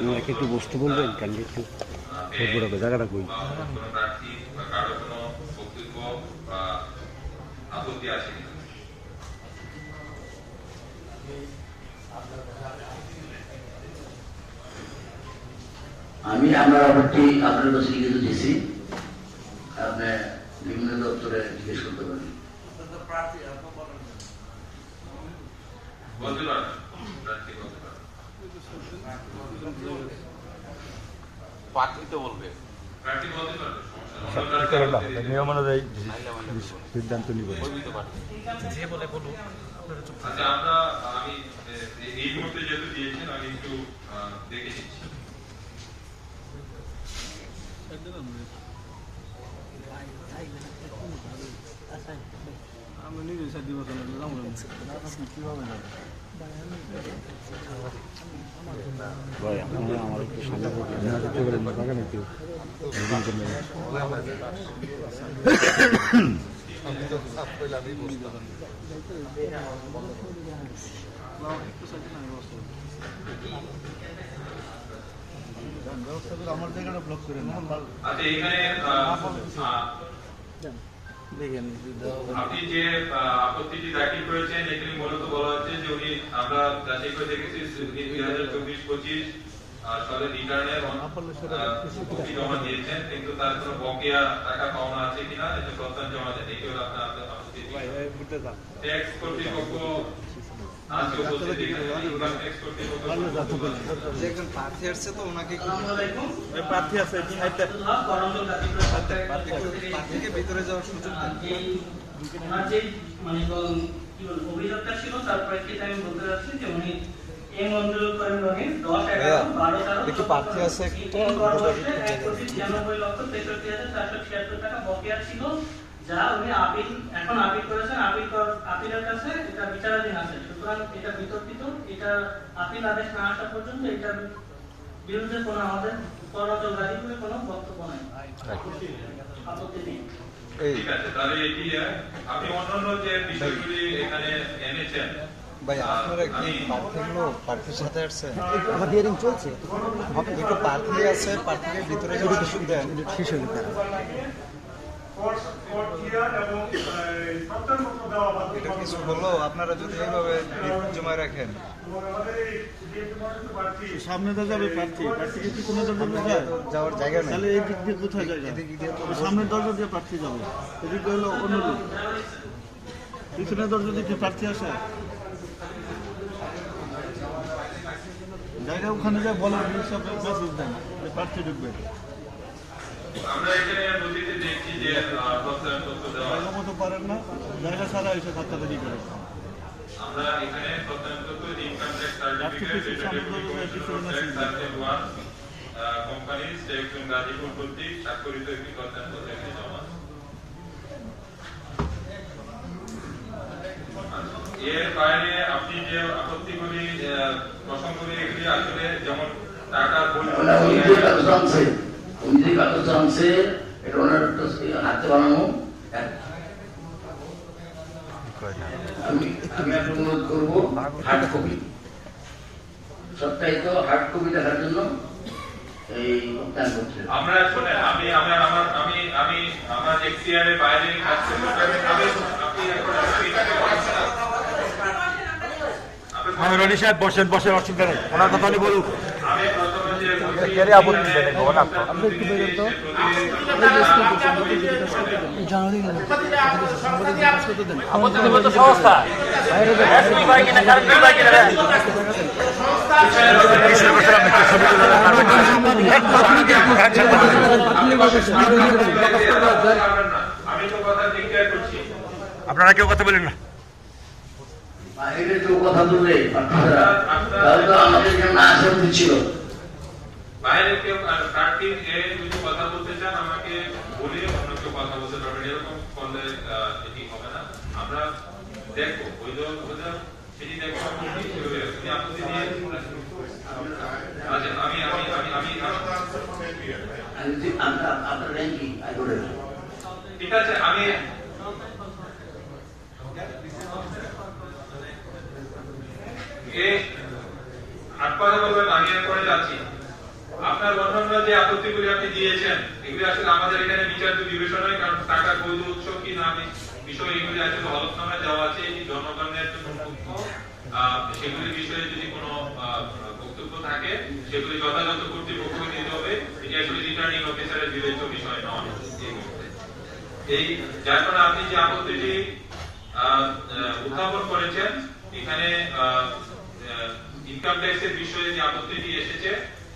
ওনাকে একটু বসতে বলবেন কেন একটু জায়গাটা কই কারও কোনো বক্তব্য আপত্তি আছে কিনা আমি আমার ব্যাপারটি আপনার কাছে লিখিত দিয়েছি। আপনি বিভিন্ন দপ্তরে জিজ্ঞেস করতে পারেন। তো তো আচ্ছা আমরা, আমি এই মুহূর্তে যেহেতু দিয়েছেন, আমি একটু দেখে নিচ্ছি ভাই আপনারা আমার একটু সামনে করতে পারেন আপনি যে আপত্তিটি দাখিল করেছেন এখানে মূলত বলা হচ্ছে যে উনি আমরা যাচাই করে দেখেছি দুই হাজার চব্বিশ পঁচিশ সালে রিটার্নে জমা দিয়েছেন কিন্তু তার কোনো বকেয়া টাকা পাওনা আছে কিনা এটা প্রত্যান জমা দেন এটি হলো আপনার ট্যাক্স কর্তৃপক্ষ আজকে উপস্থিত ট্যাক্স কর্তৃপক্ষ একজন প্রার্থী আসছে তো ওনাকে প্রার্থী আছে প্রার্থীকে ভিতরে যাওয়ার সুযোগ ওনার যে মানে কি বলব, অভিযোগটা ছিল তার প্রেক্ষিতে আমি বলতে চাচ্ছি যে উনি একটু প্রার্থী আছে একটা, লক্ষ টাকা বকেয়া ছিল যা উনি আপিল এখন আপিল করেছেন আপিল আপিলের কাছে এটা বিচারাধীন আছে। সুতরাং এটা বিতর্কিত এটা আপিল আদেশ না আসা পর্যন্ত এটার বিরুদ্ধে কোনো আমাদের করজগারি করে কোনো বক্তব্য নাই। আপত্তি নেই। ঠিক আছে তাহলে এটি আপনি অন্যান্য যে বিষয়গুলি এখানে এনেছেন ভাই আপনারা কি প্রার্থীগুলো প্রার্থীর সাথে আসছেন আমার হিয়ারিং চলছে। একটু প্রার্থী আছে প্রার্থীকে ভিতরে সুযোগ দেন। শেষ হয়ে এটা কিছু হলো? আপনারা যদি এইভাবে ভিড় জমায় রাখেন। সামনে তো যাবে প্রার্থী। কোনো দরজা যায় যাওয়ার জায়গা নেই। তাহলে এই দিক দিয়ে কোথায় যায় এদিক দিয়ে সামনের দরজা দিয়ে প্রার্থী যাবে এদিক দিয়ে হলো অন্য লোক পিছনের দরজা দিয়ে কি প্রার্থী আসে? জায়গা ওখানে যায় বলেন সব মেসেজ দেন যে প্রার্থী ঢুকবে। আমরা এখানে নদীতে দেখছি যে মতো পারেন না জায়গা ছাড়া এসে ধাক্কাধারি করে। আমরা এখানে income tax certificate. Company Gazipur কর্তৃক স্বাক্ষরিত একটি জমা। এর বাইরে আপনি যে আপত্তিগুলি আহ, প্রসঙ্গগুলি এগুলি আসলে যেমন টাকার মানে আনছে এটা ওনার হাতে বানানো আমি আমি একটা অনুরোধ করব হার্ড কপি সপ্তাহিত হার্ড কপি দেখার জন্য এই করছে। আমি আমার আমার আমি আমি আমার এখতিয়ার বাইরে কাজ করতে আমি আপনি এখন আমি রনি সাহেব বসেন বসেন অসুবিধা নেই। ওনার কথা উনি বলুক। আমি আপত্তি আপনি একটু বেরোন তো। তো ডিক্লেয়ার করছি আপনারা কেউ কথা বলেন না। বাইরে কেউ কথা প্রার্থীরা তাহলে তো আমাদের এখানে না ছিল? বাইরে কেউ প্রার্থী এ যদি কথা বলতে চান, আমাকে বলে অন্য কেউ কথা বলতে পারবেন এরকম করলে এটি হবে না। আমরা দেখব ওই যে সেটি দেখে আপত্তি চলে আসে। তিনি আপত্তি দিয়ে আচ্ছা আমি আমি আমি আমি ঠিক আছে, আমি আট কথা বলবেন, আমি এরপরে যাচ্ছি। আপনার অন্যান্য যে আপত্তিগুলি আপনি দিয়েছেন, এগুলি আসলে আমাদের এখানে বিচার্য বিবেচনায়, কারণ টাকার বৈধ উৎস কি না, আমি বিষয় এগুলি আসলে হলফনামায় দেওয়া আছে, এটি জনগণের জন্য সেগুলির বিষয়ে যদি কোনো বক্তব্য থাকে, সেগুলি যথাযথ কর্তৃপক্ষকে দিতে হবে। এটি আসলে রিটার্নিং অফিসারের বিবেচ্য বিষয় নয় এই যার কারণে আপনি যে আপত্তিটি উত্থাপন করেছেন, এখানে ইনকাম ট্যাক্সের বিষয়ে যে আপত্তিটি এসেছে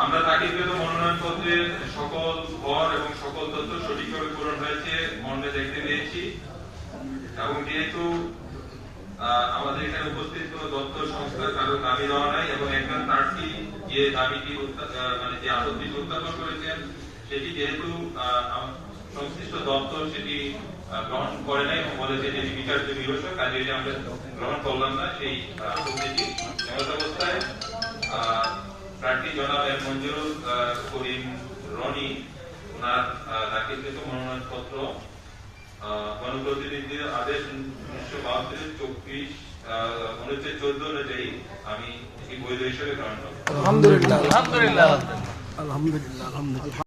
আমরা দাখিলকৃত মনোনয়ন পত্রের সকল ঘর এবং সকল তথ্য সঠিকভাবে পূরণ হয়েছে, মর্মে দেখতে পেয়েছি। এবং যেহেতু আমাদের এখানে উপস্থিত কোনো দপ্তর সংস্থার কারও দাবি দেওয়া নাই এবং একজন প্রার্থী যে দাবিটি মানে যে আপত্তিটি উত্থাপন করেছেন, সেটি যেহেতু সংশ্লিষ্ট দপ্তর সেটি গ্রহণ করে নাই এবং বলেছে যে বিচার্য বিবেচক কাজে এটি আমরা গ্রহণ করলাম না সেই আপত্তিটি অবস্থায়। প্রার্থী জনাব এম মঞ্জুরুল আহ, করিম রনি ওনার দাখিলকৃত মনোনয়নপত্র গণপ্রতিনিধির আদেশ উনিশশো বাহাত্তরের চব্বিশ উনিশশো চোদ্দ অনুযায়ী আমি বৈধ হিসেবে গ্রহণ করব। আলহামদুলিল্লাহ। আলহামদুলিল্লাহ আলহামদুলিল্লাহ।